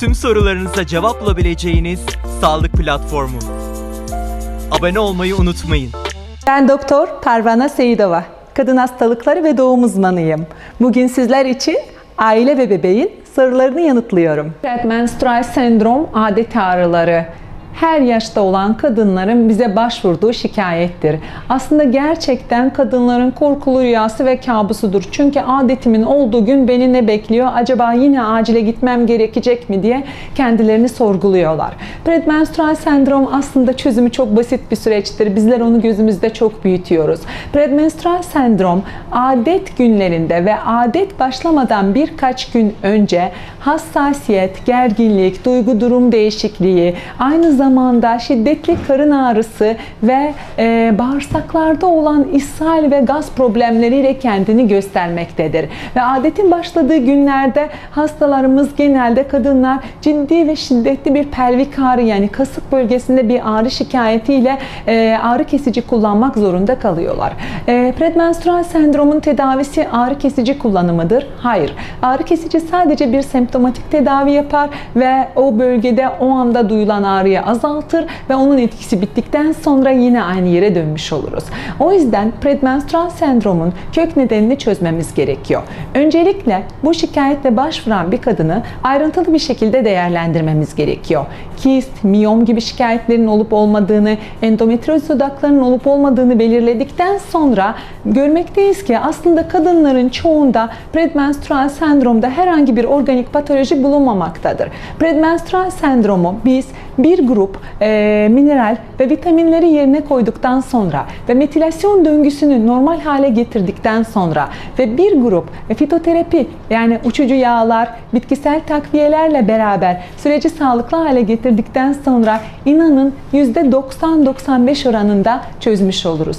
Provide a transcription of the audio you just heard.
tüm sorularınıza cevap bulabileceğiniz sağlık platformu. Abone olmayı unutmayın. Ben Doktor Parvana Seyidova. Kadın hastalıkları ve doğum uzmanıyım. Bugün sizler için aile ve bebeğin sorularını yanıtlıyorum. Menstrual sendrom adet ağrıları her yaşta olan kadınların bize başvurduğu şikayettir. Aslında gerçekten kadınların korkulu rüyası ve kabusudur. Çünkü adetimin olduğu gün beni ne bekliyor? Acaba yine acile gitmem gerekecek mi diye kendilerini sorguluyorlar. Predmenstrual sendrom aslında çözümü çok basit bir süreçtir. Bizler onu gözümüzde çok büyütüyoruz. Predmenstrual sendrom adet günlerinde ve adet başlamadan birkaç gün önce hassasiyet, gerginlik, duygu durum değişikliği, aynı zamanda şiddetli karın ağrısı ve e, bağırsaklarda olan ishal ve gaz problemleriyle kendini göstermektedir. Ve adetin başladığı günlerde hastalarımız genelde kadınlar ciddi ve şiddetli bir pelvik ağrı yani kasık bölgesinde bir ağrı şikayetiyle e, ağrı kesici kullanmak zorunda kalıyorlar. E, predmenstrual sendromun tedavisi ağrı kesici kullanımıdır. Hayır. Ağrı kesici sadece bir semptomatik tedavi yapar ve o bölgede o anda duyulan ağrıyı azaltır ve onun etkisi bittikten sonra yine aynı yere dönmüş oluruz. O yüzden predmenstrual sendromun kök nedenini çözmemiz gerekiyor. Öncelikle bu şikayetle başvuran bir kadını ayrıntılı bir şekilde değerlendirmemiz gerekiyor. Kist, miyom gibi şikayetlerin olup olmadığını, endometrioz odaklarının olup olmadığını belirledikten sonra görmekteyiz ki aslında kadınların çoğunda predmenstrual sendromda herhangi bir organik patoloji bulunmamaktadır. Predmenstrual sendromu biz bir grup e, mineral ve vitaminleri yerine koyduktan sonra ve metilasyon döngüsünü normal hale getirdikten sonra ve bir grup e, fitoterapi yani uçucu yağlar, bitkisel takviyelerle beraber süreci sağlıklı hale getirdikten sonra inanın %90-95 oranında çözmüş oluruz.